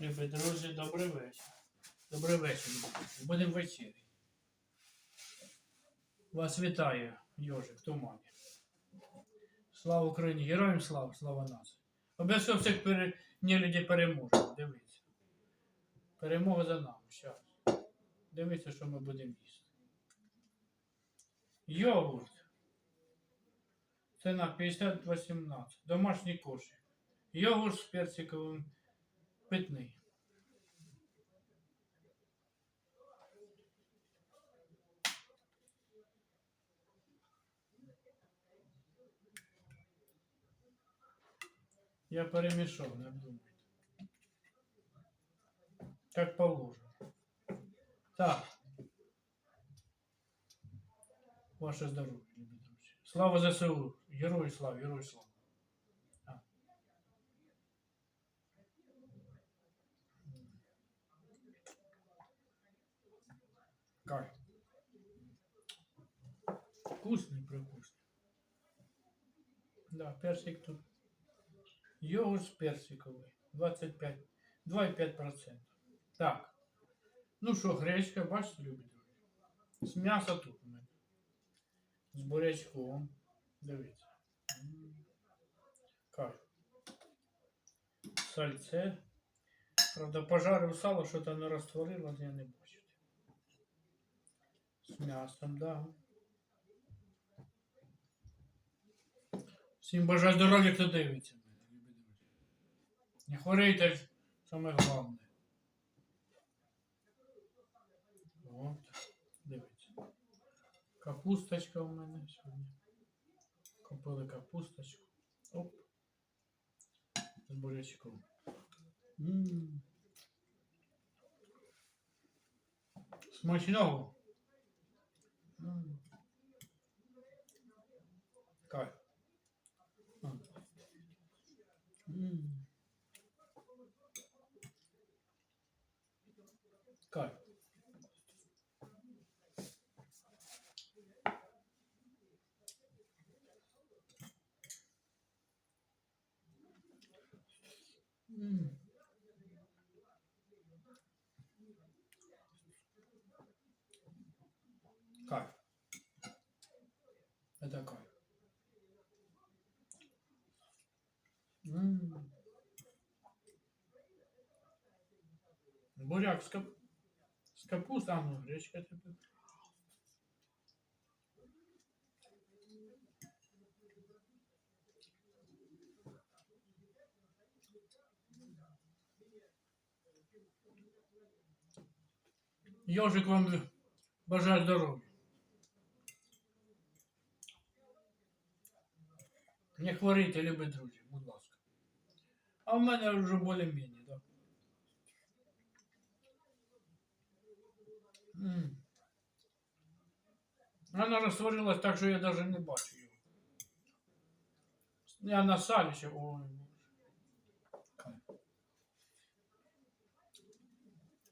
Любі друзі, добрий вечір. Добрий вечір. Будемо вечері. Вас вітає Йожик Тумані. Слава Україні! Героям слава, слава нації. Обов'язково всіх пере... людей переможемо. Дивіться. Перемога за нами. Щас. Дивіться, що ми будемо їсти. Йогурт. Ціна 50-18. Домашній кошик. Йогурт з персиковим питний. Я перемешал, не думайте. Как положено. Так. Ваше здоров'я, любі друзі. Слава ЗСУ! Герої слава, герої слава. Вкусный, прикусный. Да, персик тут. Йогурт персиковий. 25. 2,5%. Так. Ну що, гречка, бачите, любі друзі? З м'яса тут у мене. З бурячком. Дивіться. М. Кайф. Сальце. Правда, пожарив сало, що то не розтворилось, я не бачу. З м'ясом, да. Всім бажаю здоров'я, хто дивиться. Не хворійте, саме головне. От, дивіться. Капусточка у мене сьогодні. Купили капусточку. Оп. З бурячком. Смачного. Кайф. Кайф. М. Кайф. Это кайф. М. Буряк с, кап... с капустой, а ну, гречка теперь. Йожик вам бажаю здоров'я. Не хворійте, любі друзі, будь ласка. А в мене вже більш-менш, Вона розтворилась так, що я навіть не бачу його. Я на салі ще. Ой.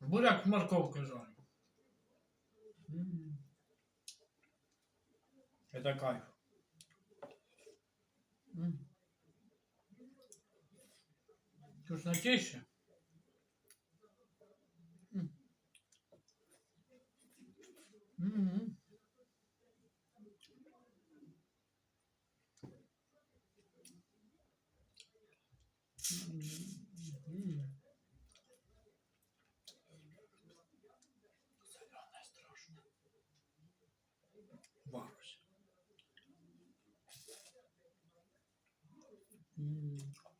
Буряк з морковкою жарю. Это кайф. Вкуснотища. М. М.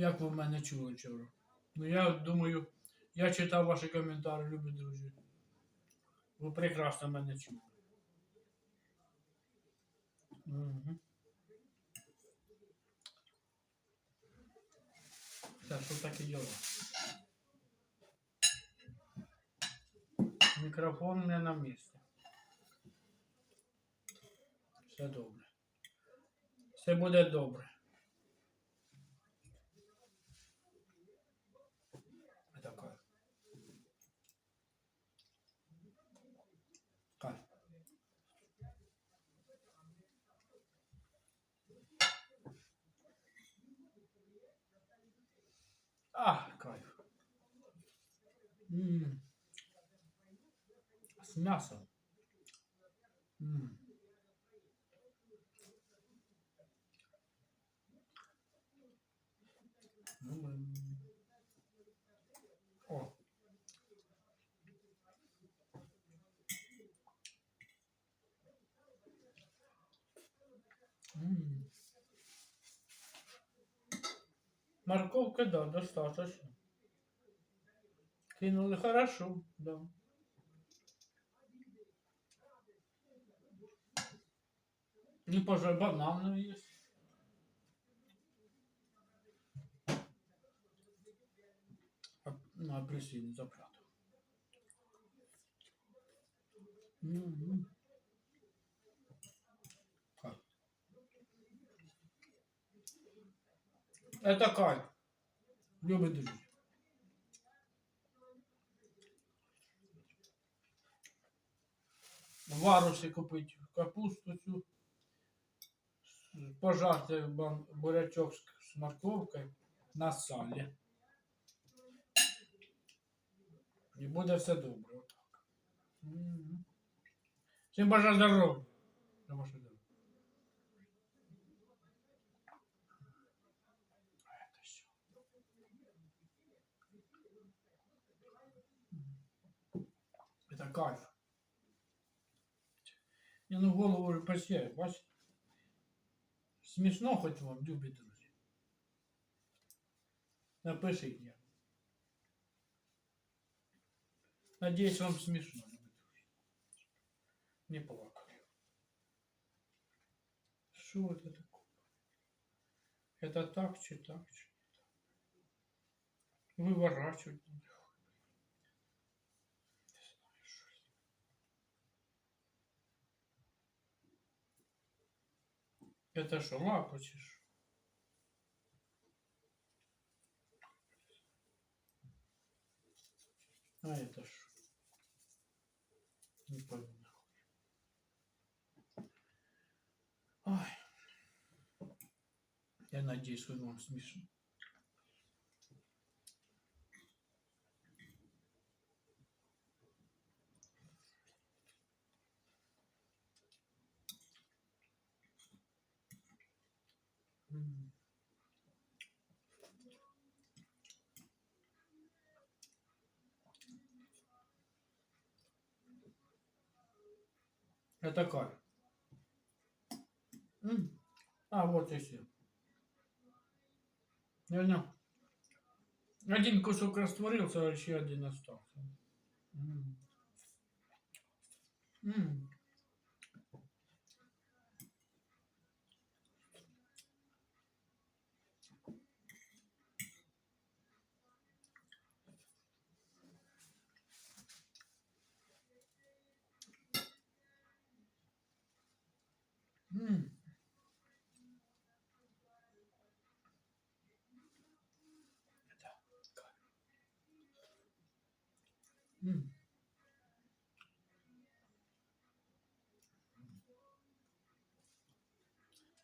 Як ви в мене чули вчора? Ну я думаю, я читав ваші коментарі, любі друзі. Ви прекрасно мене чули. Угу. Так, що таке діло? Мікрофон не на місці. Все добре. Все буде добре. С мясом. М. М. О. М. Морковка, да, достаточно. Кинули хорошо, да. И позже бананы есть. А- Ну, апельсин запрятал. Кайф. Это кайф. Любит друзі. Варусі купить капусту цю, с- пожарти бан- бурячок з з морковкою на салі. І буде все добре. Отак. Мгм. Всім бажаю здоров'я. За ваше здоров'я. А это що? Это кайф. Я ну голову уже посею, бачите? Смішно хоч вам, любі друзі. Напишіть мне. Надеюсь, вам смешно, любі друзі. Не плакали. Что это такое? Это так чи так чи не так? Выворачивать надо. Не Это что, що? А это что? Не пойму. Ой. Я надеюсь, вы вам смешно. М. Это как? М. А, вот и все. Реально. Один кусок растворился, а еще один остался. М. М. М. Это как? М.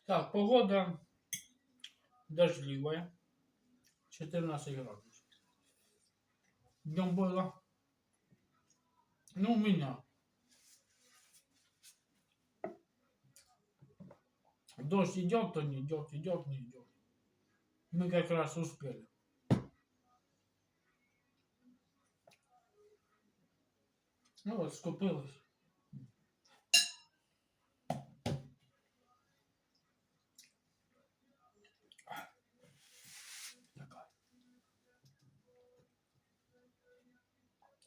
Так, погода дождливая. 14 градусов. Днем было. Ну, у меня. Дождь идет, то не идет, идет, не идет. Мы как раз успели. Ну вот, скупилось. Такая.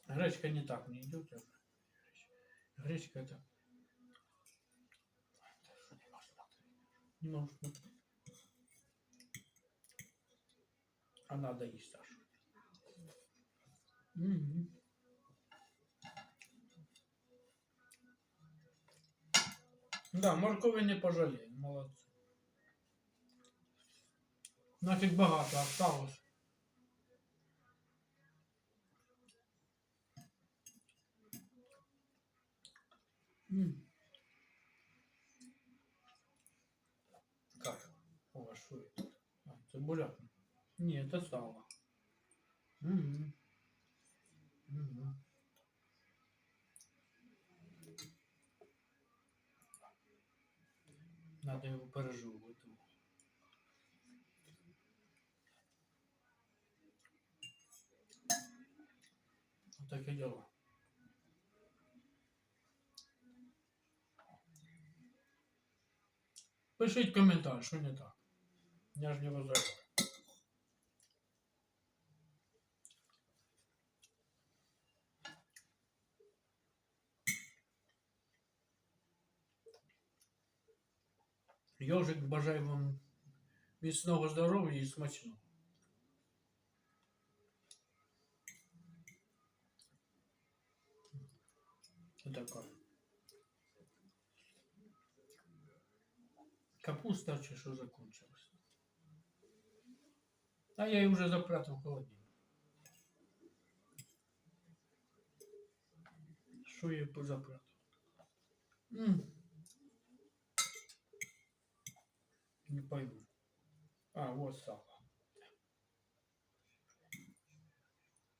Гречка не так не идет. Гречка это... Не смотреть. А надо есть Саша. Мгм. Да, моркови не пожалеем, молодцы. Нафиг багато осталось. Как? У вас что это? А, цибуля? Не, это сало. Угу. Надо его пережевывать. Вот таке діло. Пишіть коментар, що не так. Я ж не возражаю. Йожик бажаю вам міцного здоров'я і смачного. Отака. Капуста чи що закончилась. А я її вже запрятав в холодильник. Що я позапрятав? Не пойму. А, вот сало.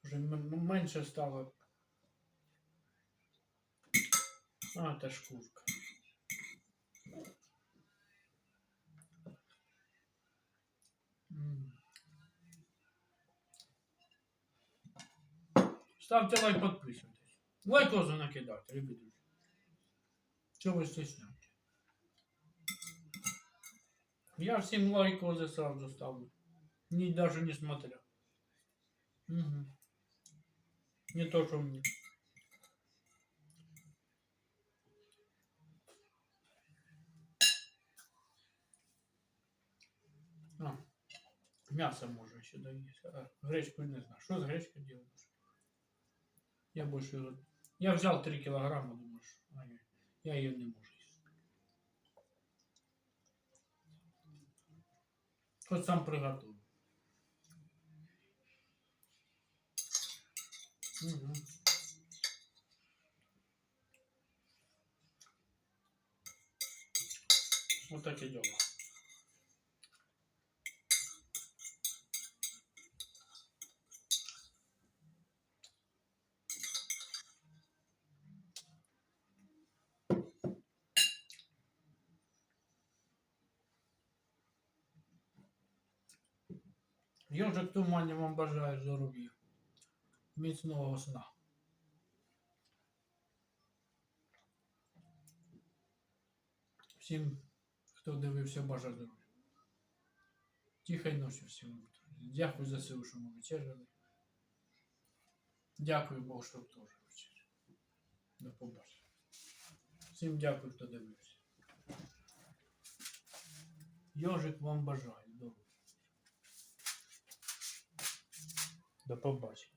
Уже м- м- меньше стало. А, это шкурка. М. Ставьте лайк, подписывайтесь. Лайк тоже накидайте, ребята. Чего вы стесняетесь? Я всем лайкозы сразу ставлю. Не, даже не смотря. Мгм. Не то, что мне. А, мясо можно еще доесть. А, гречку не знаю. Что с гречкой делаешь? Я больше... Я взял 3 килограмма, думаешь, а я ее не могу Хоть сам приготовлю. Угу. Вот так и дела. Йожик тумані вам бажаю здоров'я. Міцного сна. Всім, хто дивився, бажаю здоров'я. Тихої ночі всім. Дякую за це, що ми вечеряли. Дякую Богу, що ви теж вечеряли. До побачення. Всім дякую, хто дивився. Йожик вам бажаю До побачення.